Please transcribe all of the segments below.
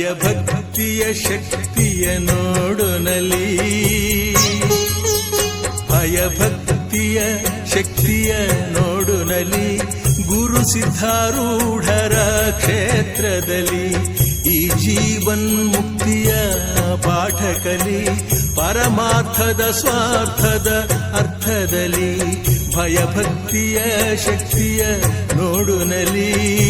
ಭಯಭಕ್ತಿಯ ಶಕ್ತಿಯ ನೋಡುನಲಿ. ಭಯಭಕ್ತಿಯ ಶಕ್ತಿಯ ನೋಡುನಲಿ. ಗುರು ಸಿದ್ಧಾರೂಢರ ಕ್ಷೇತ್ರದಲ್ಲಿ ಈ ಜೀವನ್ ಮುಕ್ತಿಯ ಪಾಠ ಕಲಿ ಪರಮಾರ್ಥದ ಸ್ವಾರ್ಥದ ಅರ್ಥದಲ್ಲಿ ಭಯಭಕ್ತಿಯ ಶಕ್ತಿಯ ನೋಡುನಲಿ.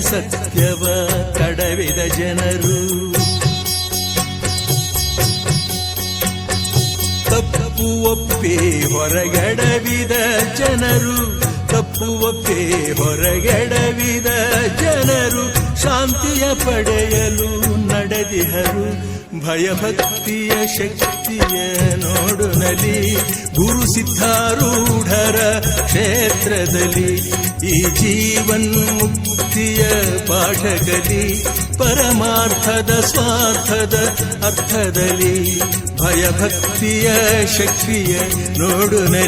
ಸತ್ಯವ ಕಡವಿದ ಜನರು. ತಪ್ಪು ಒಪ್ಪೆ ಹೊರಗಡವಿದ ಜನರು. ತಪ್ಪು ಒಪ್ಪೆ ಹೊರಗಡವಿದ ಜನರು. ಶಾಂತಿಯ ಪಡೆಯಲು ನಡೆದಿಹರು. ಭಯಭಕ್ತಿಯ ಶಕ್ತಿಯ ನೋಡುನಲಿ. ಗುರು ಸಿದ್ಧಾರೂಢರ ಕ್ಷೇತ್ರದಲ್ಲಿ, ಈ ಜೀವನ್ ಮುಕ್ತಿಯ ಪಾಠಗಲಿ ಪರಮಾರ್ಥದ ಸ್ವಾರ್ಥದ ಅರ್ಥದಲ್ಲಿ, ಭಯಭಕ್ತಿಯ ಶಕ್ತಿಯ ಆ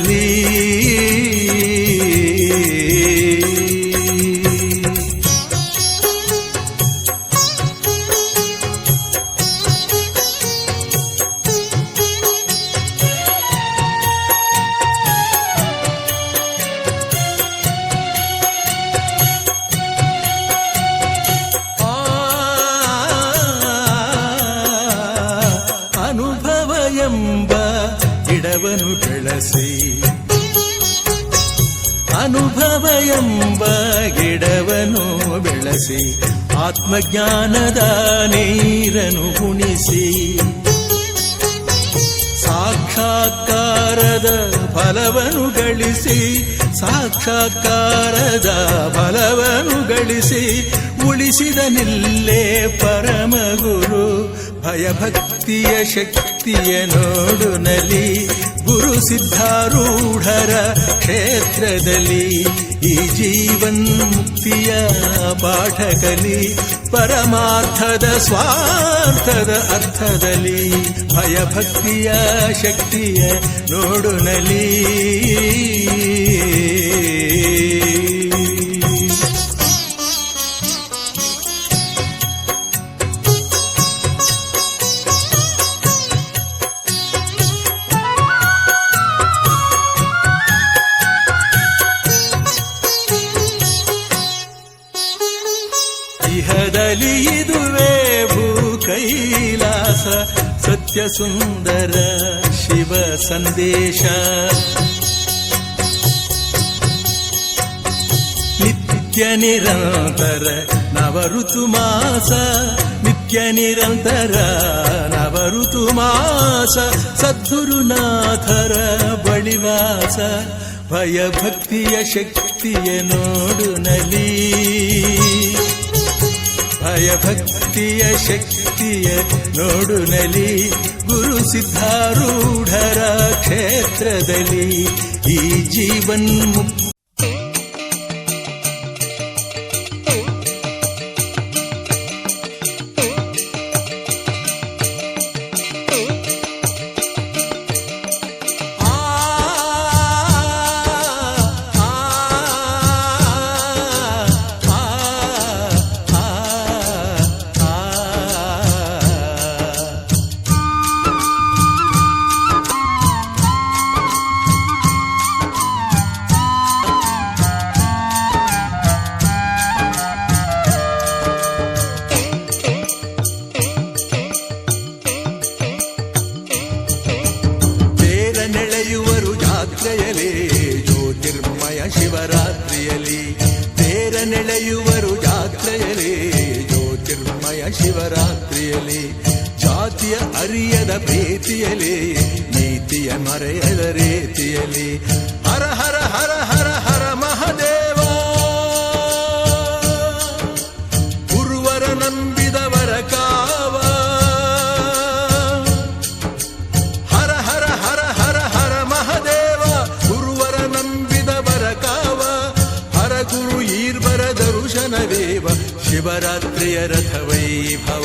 ಗಿಡವನ್ನು ಬೆಳೆಸಿ. ಅನುಭವ ಎಂಬ ಗಿಡವನು ಬೆಳೆಸಿ. ಆತ್ಮಜ್ಞಾನದ ನೀರನು ಗುಣಿಸಿ ಸಾಕ್ಷಾತ್ಕಾರದ ಫಲವನು ಗಳಿಸಿ. ಸಾಕ್ಷಾತ್ಕಾರದ ಫಲವನು ಗಳಿಸಿ. ಉಳಿಸಿದ ನಿಲ್ಲೇ ಪರಮಗುರು. ಭಯಭಕ್ತಿಯ ಶಕ್ತಿಯ ನೋಡುನಲಿ. ಗುರು ಸಿದ್ಧಾರೂಢರ ಕ್ಷೇತ್ರದಲ್ಲಿ ಈ ಜೀವನ್ ಮುಕ್ತಿಯ ಪಾಠ ಕಲಿ ಪರಮಾರ್ಥದ ಸ್ವಾರ್ಥದ ಅರ್ಥದಲ್ಲಿ ಭಯಭಕ್ತಿಯ ಶಕ್ತಿಯ ನೋಡುನಲಿ. ಇಹದಲ್ಲಿ ಇದುವೇ ಭೂ ಕೈಲಾಸ ಸತ್ಯ ಸುಂದರ ಶಿವ ಸಂದೇಶ ನಿತ್ಯ ನಿರಂತರ ನವ ಋತು ಮಾಸ ನಿತ್ಯ ನಿರಂತರ ನವ ಋತು ಮಾಸ ಸದ್ಗುರುನಾಥರ ಬಳಿವಾಸ ಭಯಭಕ್ತಿಯ ಶಕ್ತಿಯ ನೋಡುನಲಿ ಭಯಭಕ್ತಿಯ ಶಕ್ತಿಯ ನೋಡುನಲಿ ಗುರು ಸಿದ್ಧಾರೂಢರ ಕ್ಷೇತ್ರದಲ್ಲಿ ಈ ಜೀವನ್ ಜಾತಿಯ ಅರಿಯದ ಪ್ರೀತಿಯಲಿ, ನೀತಿಯ ಮರೆಯದ ರೀತಿಯಲಿ. ಹರ ಹರ ಹರ ಹರ ಹರ, ಮಹದೇವ. ಗುರುವರ ನಂಬಿದವರ ಕಾವ. ಹರ ಹರ ಹರ ಹರ ಹರ, ಮಹದೇವ. ಗುರುವರ ನಂಬಿದವರ ಕಾವ. ಹರ ಗುರು ಈರ್ವರ ದರುಶನವೇವ ಶಿವರಾತ್ರಿಯ ರಥವೈಭವ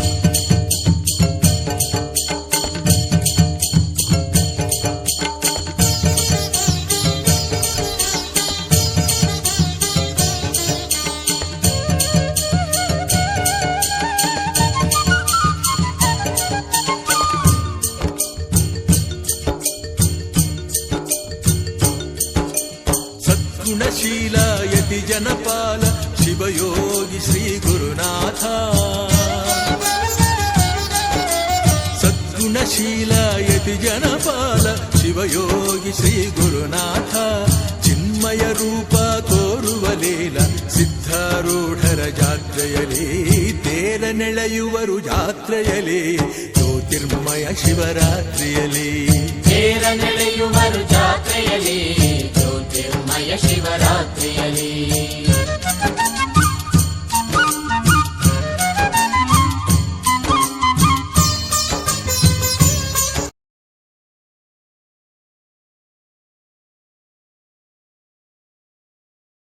ಸದ್ಗುಣಶೀಲ ಯತಿ ಜನಪಾಲ ಶಿವಯೋಗಿ ಶ್ರೀ ಗುರುನಾಥ. ಸದ್ಗುಣಶೀಲ ಯತಿ ಜನಪಾಲ ಶಿವಯೋಗಿ ಶ್ರೀ ಗುರುನಾಥ. ಚಿನ್ಮಯ ರೂಪ ತೋರುವ ಲೀಲ ಸಿದ್ಧಾರೂಢರ ಜಾತ್ರೆಯಲ್ಲಿ ತೇರ ನೆಳೆಯುವರು ಜಾತ್ರೆಯಲಿ ಜ್ಯೋತಿರ್ಮಯ ಶಿವರಾತ್ರಿಯಲಿ ತೇರ ನಡೆಯುವರು ಜಾತ್ರೆಯಲ್ಲಿ ಜ್ಯೋತಿರ್ಮಯ ಶಿವರಾತ್ರಿಯಲ್ಲಿ.